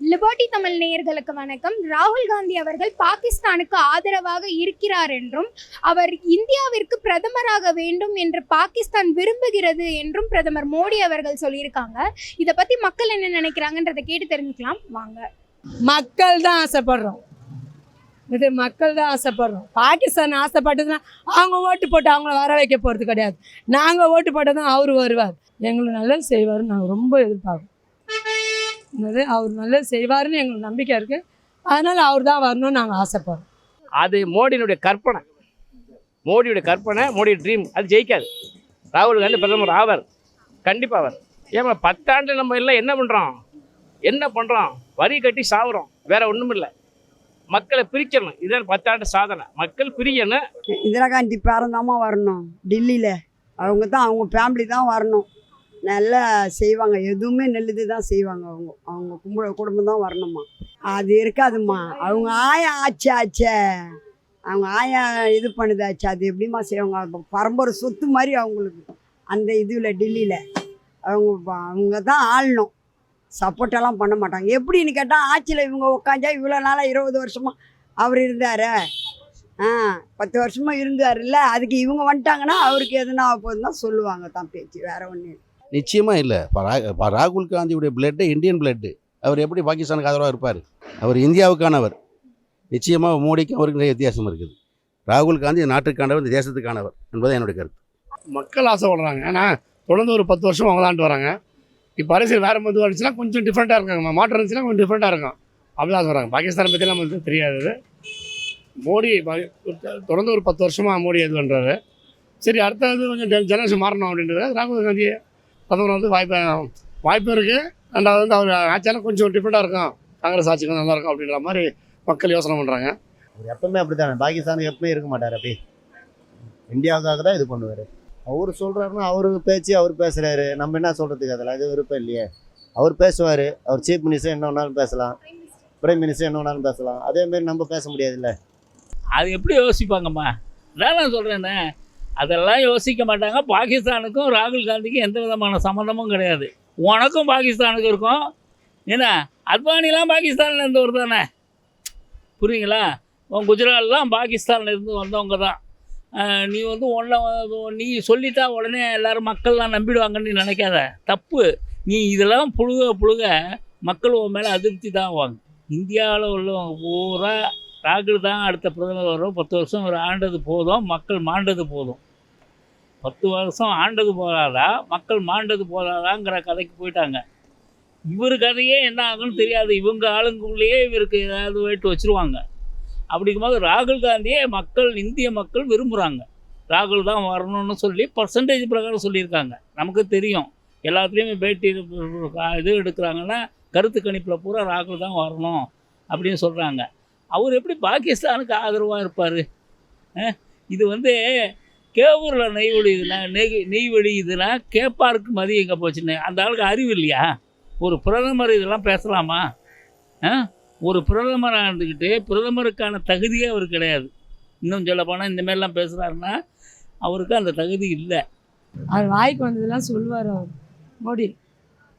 Liberty Tamil நேயர்களுக்கு வணக்கம். ராகுல் காந்தி அவர்கள் பாகிஸ்தானுக்கு ஆதரவாக இருக்கிறார் என்றும் அவர் இந்தியாவிற்கு பிரதமராக வேண்டும் என்று பாகிஸ்தான் விரும்புகிறது என்றும் பிரதமர் மோடி அவர்கள் சொல்லியிருக்காங்க. இதை பத்தி மக்கள் என்ன நினைக்கிறாங்கன்றதை கேட்டு தெரிஞ்சுக்கலாம். வாங்க. மக்கள் தான் ஆசைப்படுறோம். இது மக்கள் தான் ஆசைப்படுறோம். பாகிஸ்தான் ஆசைப்பட்டதுன்னா அவங்க ஓட்டு போட்டு அவங்கள வர வைக்க போகிறது கிடையாது. நாங்கள் ஓட்டு போட்டதும் அவர் வருவார். எங்களுக்கு நல்லது செய்வார்னு நாங்கள் ரொம்ப எதிர்பார்க்கோம் அவர் நல்லது செய்வாருன்னு எங்களுக்கு நம்பிக்கை இருக்குது அதனால் அவர் தான் வரணும்னு நாங்கள் ஆசைப்படுறோம். அது மோடியினுடைய கற்பனை. மோடியுடைய கற்பனை மோடி ட்ரீம் அது ஜெயிக்காது. ராகுல் காந்தி பிரதமர் ஆவார். கண்டிப்பாக அவர் ஏமா பத்தாண்டு நம்ம எல்லாம் என்ன பண்ணுறோம் என்ன பண்ணுறோம் வரி கட்டி சாவுறோம். வேற ஒன்றும் இல்லை மக்களை பிரிக்கணும் இதுதான் பத்தாண்டு சாதனை. மக்கள் பிரியணும். இந்திரா காந்தி பேரந்தாம்மா வரணும். டெல்லியில். அவங்க தான் அவங்க ஃபேமிலி தான் வரணும். நல்லா செய்வாங்க. எதுவுமே நல்லது தான் செய்வாங்க அவங்க. அவங்க கும்பல குடும்பம் தான் வரணுமா? அது இருக்காதும்மா. அவங்க ஆயா ஆச்சு ஆச்சே. அவங்க ஆயா இது பண்ணுதாச்சு அது எப்படிம்மா செய்வாங்க? பரம்பரை சொத்து மாதிரி அவங்களுக்கு. அந்த இதுவில் டெல்லியில். அவங்க அவங்க தான் ஆளணும். சப்போர்ட்டெல்லாம் பண்ண மாட்டாங்க. எப்படின்னு கேட்டால் ஆட்சியில் இவங்க உட்காந்தா இவ்வளோ நாளாக இருபது வருஷமாக அவர் இருந்தார். ஆ பத்து வருஷமா இருந்தாருல்ல. அதுக்கு இவங்க வந்துட்டாங்கன்னா அவருக்கு எதுனா ஆக போகுதுன்னா சொல்லுவாங்க தான் பேச்சு வேற ஒன்று நிச்சயமாக இல்லை. இப்போ ரா ராகுல் காந்தியுடைய பிளட்டு இந்தியன் பிளட்டு அவர் எப்படி பாகிஸ்தானுக்கு ஆதரவாக இருப்பார்? அவர் இந்தியாவுக்கானவர். நிச்சயமாக மோடிக்கும் அவருக்கு நிறைய வித்தியாசம் இருக்குது. ராகுல் காந்தி நாட்டுக்கானவர் இந்த தேசத்துக்கானவர் என்பது என்னுடைய கருத்து. மக்கள் ஆசைப்படுறாங்க. ஏன்னா தொடர்ந்து ஒரு பத்து வருஷம் அவங்களாண்டு வராங்க. இப்போ அரசியல் வேறு மது வந்துச்சுன்னா கொஞ்சம் டிஃப்ரெண்ட்டாக இருக்காங்க. மாற்றம் இருந்துச்சுன்னா கொஞ்சம் டிஃப்ரெண்ட்டாக இருக்கும். அப்படி தான் சொல்கிறாங்க பாகிஸ்தானை பற்றி நமக்கு தெரியாது மோடி தொடர்ந்து ஒரு பத்து வருஷமாக மோடி இது பண்ணுறாரு சரி அடுத்தது கொஞ்சம் ஜெனரேஷன் மாறணும் அப்படின்றது ராகுல் காந்தியை பிரதமர் வந்து வாய்ப்பு வாய்ப்பு இருக்குது ரெண்டாவது வந்து அவர் ஆட்சியாலும் கொஞ்சம் டிஃப்ரெண்ட்டாக இருக்கும். காங்கிரஸ் ஆட்சி கொஞ்சம் நல்லா இருக்கும் அப்படின்ற மாதிரி மக்கள் யோசனை பண்ணுறாங்க அவர் எப்பவுமே அப்படித்தானே. பாகிஸ்தானுக்கு எப்பவுமே இருக்க மாட்டார் அப்படி. இந்தியாவுக்காக தான் இது பண்ணுவார். அவர் சொல்கிறாருன்னா அவர் பேச்சு அவர் பேசுகிறாரு நம்ம என்ன சொல்கிறதுக்கு அதில் அது விருப்பம் இல்லையே. அவர் பேசுவார். அவர் சீஃப் மினிஸ்டர் என்ன வேணாலும் பேசலாம். பிரைம் மினிஸ்டர் என்ன வேணாலும் பேசலாம். அதேமாரி நம்ம பேச முடியாதுல்ல. அது எப்படி யோசிப்பாங்கம்மா? நான் சொல்கிறேனே அதெல்லாம் யோசிக்க மாட்டாங்க. பாகிஸ்தானுக்கும் ராகுல் காந்திக்கும் எந்த விதமான சம்மந்தமும் கிடையாது. உனக்கும் பாகிஸ்தானுக்கும் இருக்கும். என்ன? அத்வானிலாம் பாகிஸ்தானில் இருந்தவர் தானே? புரியுங்களா? உன் குஜராத்லாம் பாகிஸ்தானில் இருந்து வந்தவங்க தான். நீ வந்து உன்னை நீ சொல்லிட்டா உடனே எல்லோரும் மக்கள்லாம் நம்பிடுவாங்கன்னு நீ நினைக்காத. தப்பு. நீ இதெல்லாம் புழுக புழுக மக்கள் உன் மேலே அதிருப்தி தான் ஆவாங்க. இந்தியாவில் உள்ளவங்க பூரா ராகுல் தான் அடுத்த பிரதமர் வரும் பத்து வருஷம் ஒரு ஆண்டது போதும். மக்கள் மாண்டது போதும். பத்து வருஷம் ஆண்டது போதாதா மக்கள் மாண்டது போதாதாங்கிற கதைக்கு போயிட்டாங்க. இவர் கதையே என்ன ஆகும்னு தெரியாது. இவங்க ஆளுங்களுக்குள்ளேயே இவருக்கு ஏதாவது வெயிட் வச்சுருவாங்க. அப்படிங்கும்போது ராகுல் காந்தியே மக்கள் இந்திய மக்கள் விரும்புகிறாங்க ராகுல் தான் வரணும்னு சொல்லி பர்சன்டேஜ் பிரகாரம் சொல்லியிருக்காங்க. நமக்கு தெரியும். எல்லாத்துலேயுமே பேட்டி இது எடுக்கிறாங்கன்னா கருத்து கணிப்பில் பூரா ராகுல் தான் வரணும் அப்படின்னு சொல்கிறாங்க அவர் எப்படி பாகிஸ்தானுக்கு ஆதரவாக இருப்பார்? இது வந்து கேவூரில் நெய் ஒழியுதுன்னா நெய் நெய் ஒழியுதுன்னா கேப்பாருக்கு மதி எங்கே போச்சுன்னு? அந்த ஆளுக்கு அறிவு இல்லையா? ஒரு பிரதமர் இதெல்லாம் பேசலாமா? ஒரு பிரதமராக இருந்துக்கிட்டு பிரதமருக்கான தகுதியே அவர் கிடையாது. இன்னும் சொல்லப்போனால் இந்தமாரிலாம் பேசுகிறாருன்னா அவருக்கு அந்த தகுதி இல்லை. அவர் வாய்க்கு வந்ததெல்லாம் சொல்லுவார் அவர். மோடி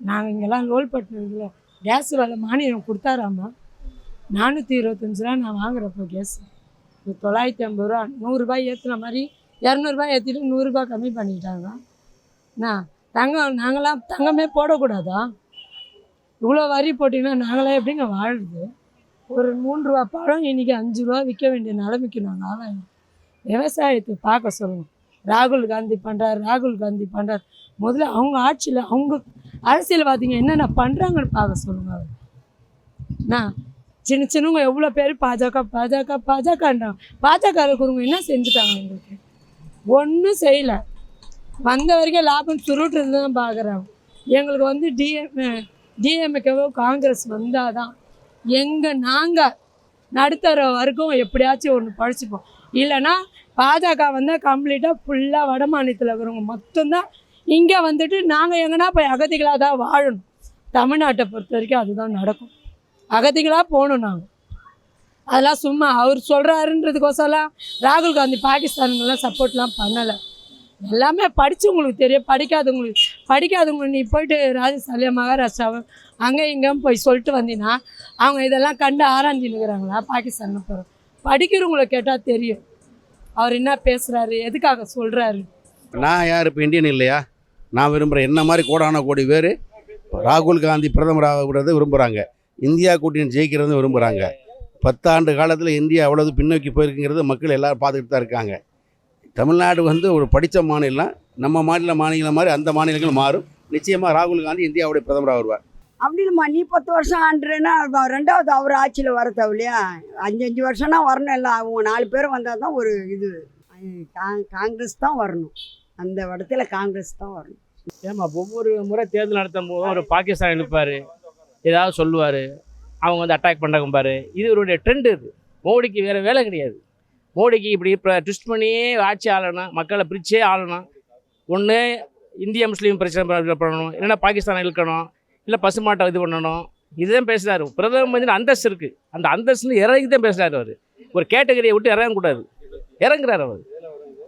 நாங்கள் இங்கெல்லாம் லோல் பட்டினதில் கேஸ் வேலை மானியம் கொடுத்தாராமா? நானூற்றி இருபத்தஞ்சு ரூபா நான் வாங்குறப்போ கேஸ் தொள்ளாயிரத்தி ஐம்பது ரூபா நூறுரூபாய் ஏற்றுன மாதிரி இரநூறுபா ஏற்றிட்டு நூறுரூபா கம்மி பண்ணிக்கிட்டாங்க என்ன? தங்கம் நாங்களாம் தங்கமே போடக்கூடாதா? இவ்வளோ வரி போட்டிங்கன்னா நாங்களாம் எப்படிங்க வாழுது ஒரு மூணு ரூபா பழம் இன்றைக்கி அஞ்சு ரூபா விற்க வேண்டிய நிலைமைக்கு நாங்கள் ஆளாயிடும் விவசாயத்தை பார்க்க சொல்லுவோம் ராகுல் காந்தி பண்ணுறார் ராகுல் காந்தி பண்ணுறார் முதல்ல அவங்க ஆட்சியில் அவங்க அரசியல்வாதிங்க என்னென்ன பண்ணுறாங்கன்னு பார்க்க சொல்லுங்க அவர். நான் சின்ன சின்னவங்க எவ்வளோ பேர் பாஜக பாஜக பாஜகன்றாங்க. பாஜக இருக்கிறவங்க என்ன செஞ்சுட்டாங்க எங்களுக்கு ஒன்றும் செய்யலை. வந்த வரைக்கும் லாபம் சுருட்டுறது தான் பார்க்குறாங்க எங்களுக்கு வந்து டிஎம் டிஎம்கேவோ காங்கிரஸ் வந்தால் தான் எங்கள் நாங்கள் நடுத்தர வரைக்கும் எப்படியாச்சும் ஒன்று பழிச்சுப்போம். இல்லைன்னா பாஜக வந்தால் கம்ப்ளீட்டாக ஃபுல்லாக வட மாநிலத்தில் இருக்கிறவங்க மொத்தம்தான் இங்கே வந்துட்டு நாங்கள் எங்கன்னா போய் அகதிகளாக தான் வாழணும். தமிழ்நாட்டை பொறுத்த வரைக்கும் அதுதான் நடக்கும். அகதிகளாக போகணும் நாங்கள் அதெல்லாம் சும்மா அவர் சொல்கிறாருன்றதுக்கோசரம் ராகுல் காந்தி பாகிஸ்தானுங்கெல்லாம் சப்போர்ட்லாம் பண்ணலை. எல்லாமே படித்தவங்களுக்கு தெரியும் படிக்காதவங்களுக்கு படிக்காதவங்க நீ போயிட்டு ராஜஸ்தான்லையோ மகாராஷ்டிராவோ அங்கே இங்கேயும் போய் சொல்லிட்டு வந்தீங்கன்னா அவங்க இதெல்லாம் கண்டு ஆராய்ஞ்சினுக்கிறாங்களா பாகிஸ்தான் போகிறோம் படிக்கிறவங்கள கேட்டால் தெரியும். அவர் என்ன பேசுகிறாரு எதுக்காக சொல்கிறாரு நான் யார்? இப்போ இந்தியன் இல்லையா? நான் விரும்புகிறேன் என்ன மாதிரி கோடான கோடி பேர்? ராகுல் காந்தி பிரதமராகிறது விரும்புகிறாங்க இந்தியா கூட்டணி ஜெயிக்கிறது விரும்புகிறாங்க பத்தாண்டு காலத்தில் இந்தியா அவ்வளவு பின்னோக்கி போயிருக்குங்கிறது மக்கள் எல்லாரும் பார்த்துக்கிட்டு தான் இருக்காங்க. தமிழ்நாடு வந்து ஒரு படித்த மாநிலம் நம்ம மாநில மாநிலம் மாதிரி அந்த மாநிலங்கள் மாறும். நிச்சயமாக ராகுல் காந்தி இந்தியாவுடைய பிரதமராக வருவார். அப்படி இல்லைம்மா நீ பத்து வருஷம் ஆண்டுன்னா ரெண்டாவது அவர் ஆட்சியில் வர தேவையில்லையா? அஞ்சு அஞ்சு வருஷம்னா வரணும் இல்லை அவங்க நாலு பேர் வந்தால் தான் ஒரு இது. காங்கிரஸ் தான் வரணும். அந்த இடத்துல காங்கிரஸ் தான் வரணும். ஏமா ஒவ்வொரு முறை தேர்தல் நடத்தும் போதும் ஒரு பாகிஸ்தான் எழுப்பார். ஏதாவது சொல்லுவார். அவங்க வந்து அட்டாக் பண்ணுறாங்க பாரு. இது இவருடைய ட்ரெண்ட் இது. மோடிக்கு வேறு வேலை கிடையாது. மோடிக்கு இப்படி இப்போ ட்விஸ்ட் பண்ணியே ஆட்சி ஆளணும் மக்களை பிரிச்சே ஆளணும் ஒன்று இந்திய முஸ்லீம் பிரச்சனை பண்ணணும். இல்லைன்னா பாகிஸ்தானை இழுக்கணும். இல்லை பசுமாட்டை இது பண்ணணும். இதுதான் பேசுகிறார் பிரதம மந்திரி அந்தஸ்து இருக்குது அந்த அந்தஸ்துன்னு இறங்கி தான் பேசுகிறார் அவர். ஒரு கேட்டகரியை விட்டு இறங்கக்கூடாது இறங்குறாரு அவர்.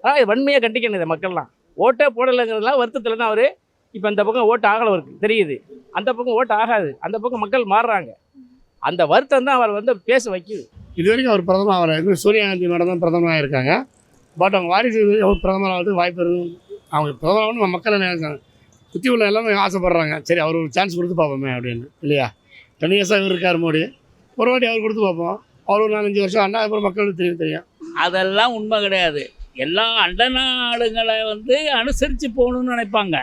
ஆனால் இது வன்மையாக கண்டிக்கணும் இதை மக்கள்லாம். ஓட்டே போடலைங்கிறதுலாம் வருத்தத்தில் தான் அவர். இப்போ இந்த பக்கம் ஓட்டு ஆகலை அவருக்கு. தெரியுது. அந்த பக்கம் ஓட்டு ஆகாது. அந்த பக்கம் மக்கள் மாறுறாங்க. அந்த வருத்தம் தான் அவர் வந்து பேச வைக்குது. இது வரைக்கும் அவர் பிரதமர் அவர் இன்னும் சோனியா காந்தி மேடம் தான் பிரதமராக இருக்காங்க. பட் அவங்க வாரிசு அவர் பிரதமர் ஆகிறதுக்கு வாய்ப்பு இருக்கு. அவங்க பிரதமர் ஆகணும் நம்ம மக்கள் நினைச்சாங்க சுற்றி உள்ள எல்லாமே ஆசைப்படுறாங்க. சரி அவர் ஒரு சான்ஸ் கொடுத்து பார்ப்போமே அப்படின்னு இல்லையா? டென் இயர்ஸாக இவர் இருக்கார் மோடி. ஒரு வாட்டி அவர் கொடுத்து பார்ப்போம். அவர் ஒரு நாலஞ்சு வருஷம் அண்ணா அப்புறம் மக்களுக்கு தெரியும் தெரியும். அதெல்லாம் உண்மை கிடையாது. எல்லா அண்ட நாடுகளை வந்து அனுசரித்து போகணும்னு நினைப்பாங்க.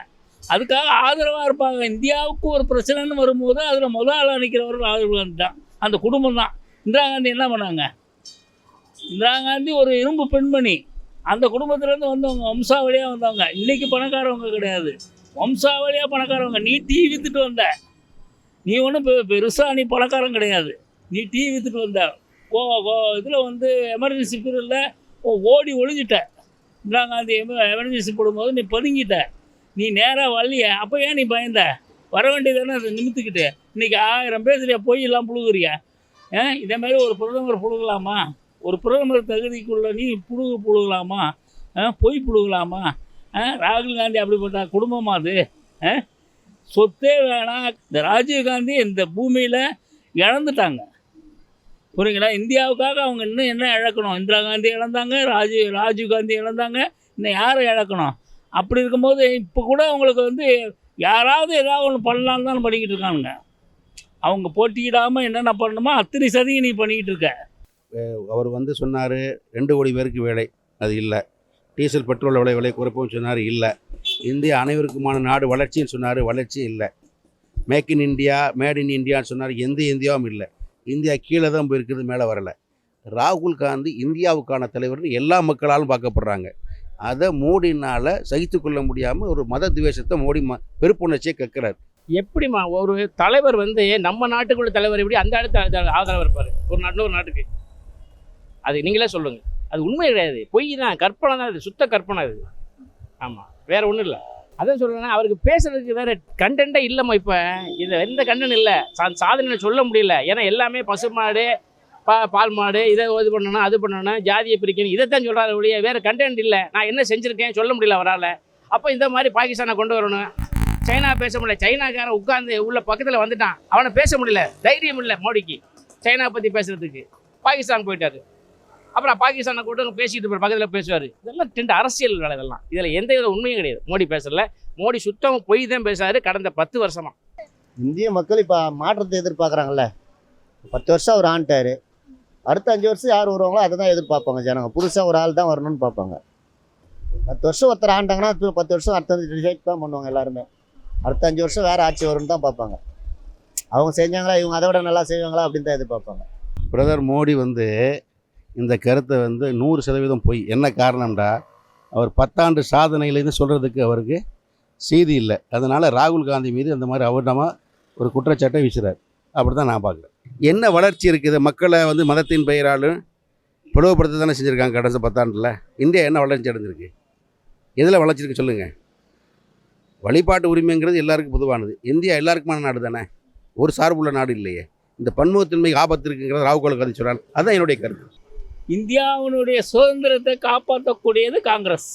அதுக்காக ஆதரவாக இருப்பாங்க. இந்தியாவுக்கு ஒரு பிரச்சனைன்னு வரும்போது அதில் முதல் ஆளாக நிற்கிறவர்கள் ராகுல் காந்தி தான். அந்த குடும்பம் தான். இந்திரா காந்தி என்ன பண்ணாங்க? இந்திரா காந்தி ஒரு இரும்பு பெண்மணி. அந்த குடும்பத்துலேருந்து வந்தவங்க வம்சாவளியாக வந்தவங்க. இன்றைக்கி பணக்காரவங்க கிடையாது. வம்சாவளியாக பணக்காரவங்க. நீ டீ விற்றுட்டு வந்த. நீ ஒன்றும் பெ பெருசாக நீ பணக்காரன் கிடையாது. நீ டீ விற்றுட்டு வந்த. ஓ இதில் வந்து எமர்ஜென்சி பீரியடில் ஓ ஓடி ஒழிஞ்சிட்ட இந்திரா காந்தி எமர்ஜென்சி போடும்போது நீ பதுங்கிட்ட. நீ நேராக வரலையே அப்போ ஏன் நீ பயந்த? வர வேண்டியதானே நிமித்துக்கிட்டு. இன்றைக்கி ஆயிரம் பேசுறியா போய் எல்லாம் புழுகுறியா? ஏன் இதே மாதிரி ஒரு பிரதமர் புழுகலாமா? ஒரு பிரதமர் தகுதிக்குள்ள நீ புழுகு புழுகலாமா? ஆ, பொய் புழுகலாமா? ஆ, ராகுல் காந்தி அப்படிப்பட்ட குடும்பமா அது? ஆ? சொத்தே வேணாம் இந்த ராஜீவ் காந்தி இந்த பூமியில் இழந்துட்டாங்க. புரியுங்களா? இந்தியாவுக்காக அவங்க இன்னும் என்ன இழக்கணும்? இந்திரா காந்தி இழந்தாங்க ராஜீவ் ராஜீவ் காந்தி இழந்தாங்க இன்னும் யாரை இழக்கணும்? அப்படி இருக்கும்போது இப்போ கூட அவங்களுக்கு வந்து யாராவது ஏதாவது ஒன்று பண்ணலான்னு தான் பண்ணிக்கிட்டு இருக்கானுங்க. அவங்க போட்டியிடாமல் என்னென்ன பண்ணணுமோ அத்தனை சதையும் நீ பண்ணிக்கிட்டு இருக்க. அவர் வந்து சொன்னார் ரெண்டு கோடி பேருக்கு வேலை அது இல்லை. டீசல் பெட்ரோல் விலை விலை குறைப்பும் சொன்னார் இல்லை. இந்தியா அனைவருக்குமான நாடு வளர்ச்சின்னு சொன்னார் வளர்ச்சி இல்லை. Make in India made in இந்தியான்னு சொன்னார் எந்த இந்தியாவும் இல்லை. இந்தியா கீழே தான் போயிருக்கிறது மேலே வரலை. ராகுல் காந்தி இந்தியாவுக்கான தலைவர்னு எல்லா மக்களாலும் பார்க்கப்படுறாங்க. அதை மோடினால் சகித்து கொள்ள முடியாமல் ஒரு மத துவேஷத்தை மோடி ம வெறுப்புணர்ச்சியை கேட்குறாரு. எப்படிம்மா ஒரு தலைவர் வந்து நம்ம நாட்டுக்குள்ள தலைவர் எப்படி அந்த இடத்துல ஆதரவு இருப்பார்? ஒரு நாட்டில் ஒரு நாட்டுக்கு. அது நீங்களே சொல்லுங்கள் அது உண்மை கிடையாது. பொய் தான் கற்பனை தான் அது சுத்த கற்பனை அது. ஆமாம் வேறு ஒன்றும் இல்லை. அதான் சொல்கிறேன்னா அவருக்கு பேசுறதுக்கு வேற கண்டென்ட்டே இல்லைம்மா இப்போ. இது எந்த கண்டென்ட் இல்லை. சா சாதனை சொல்ல முடியல. ஏன்னா எல்லாமே பசுமாடு பா பால் மாடு இதை இது பண்ணணும் அது பண்ணணும் ஜாதியை பிரிக்கணும் இதைத்தான் சொல்கிறாரு ஒழிய வேறு கண்டென்ட் இல்லை. நான் என்ன செஞ்சுருக்கேன் சொல்ல முடியல அவரால். அப்போ இந்த மாதிரி பாகிஸ்தானை கொண்டு வரணும். சைனா பேச முடியல. சைனாக்காரன் உட்காந்து உள்ள பக்கத்தில் வந்துட்டான். அவனை பேச முடியல. தைரியம் இல்லை மோடிக்கு. சைனா பற்றி பேசுகிறதுக்கு பாகிஸ்தான் போயிட்டாரு. அப்புறம் பாகிஸ்தானை கூட்டம் பேசிட்டு இருப்பார். பக்கத்தில் பேசுவார். இதெல்லாம் ரெண்டு அரசியல் வேலை இதெல்லாம். இதில் எந்த வித உண்மையும் கிடையாது. மோடி பேசல. மோடி சுத்தம் பொய் தான் பேசுறாரு கடந்த பத்து வருஷமா. இந்திய மக்கள் இப்போ மாற்றத்தை எதிர்பார்க்குறாங்கல்ல. பத்து வருஷம் அவர் ஆண்டாரு அடுத்த அஞ்சு வருஷம் யார் வருவாங்களோ அதை தான் எதிர்பார்ப்பாங்க ஜனங்க. புதுசாக ஒரு ஆள் தான் வரணும்னு பார்ப்பாங்க. பத்து வருஷம் ஒருத்தர் ஆண்டாங்கன்னா பத்து வருஷம் அடுத்த ரிஜெக்ட் தான் பண்ணுவாங்க எல்லாருமே. அடுத்த அஞ்சு வருஷம் வேறு ஆட்சி வரும்னு தான் பார்ப்பாங்க. அவங்க செஞ்சாங்களா இவங்க அதை விட நல்லா செய்வாங்களா அப்படின்னு தான் எதிர்பார்ப்பாங்க. பிரதமர் மோடி வந்து இந்த கருத்தை வந்து நூறு சதவீதம் பொய். என்ன காரணம்டா? அவர் பத்தாண்டு சாதனையிலேருந்து சொல்கிறதுக்கு அவருக்கு செய்தி இல்லை. அதனால் ராகுல் காந்தி மீது அந்த மாதிரி அவரிடமாக ஒரு குற்றச்சாட்டை வீசுகிறார் அப்படி தான் நான் பார்க்குறேன். என்ன வளர்ச்சி இருக்குது? மக்களை வந்து மதத்தின் பெயராலும் பிளவுபடுத்த தானே செஞ்சுருக்காங்க கடைசி பத்தாண்டில். இந்தியா என்ன வளர்ச்சி அடைஞ்சிருக்கு? எதில் வளர்ச்சி இருக்கு சொல்லுங்கள் வழிபாட்டு உரிமைங்கிறது எல்லாருக்கும் பொதுவானது. இந்தியா எல்லாருக்குமான நாடு தானே? ஒரு சார்புள்ள நாடு இல்லையே. இந்த பன்முகத்தன்மைக்கு ஆபத்து இருக்குங்கிறத ராகுல் காந்தி சொல்கிறார் அதுதான் என்னுடைய கருத்து. இந்தியாவினுடைய சுதந்திரத்தை காப்பாற்றக்கூடியது காங்கிரஸ்.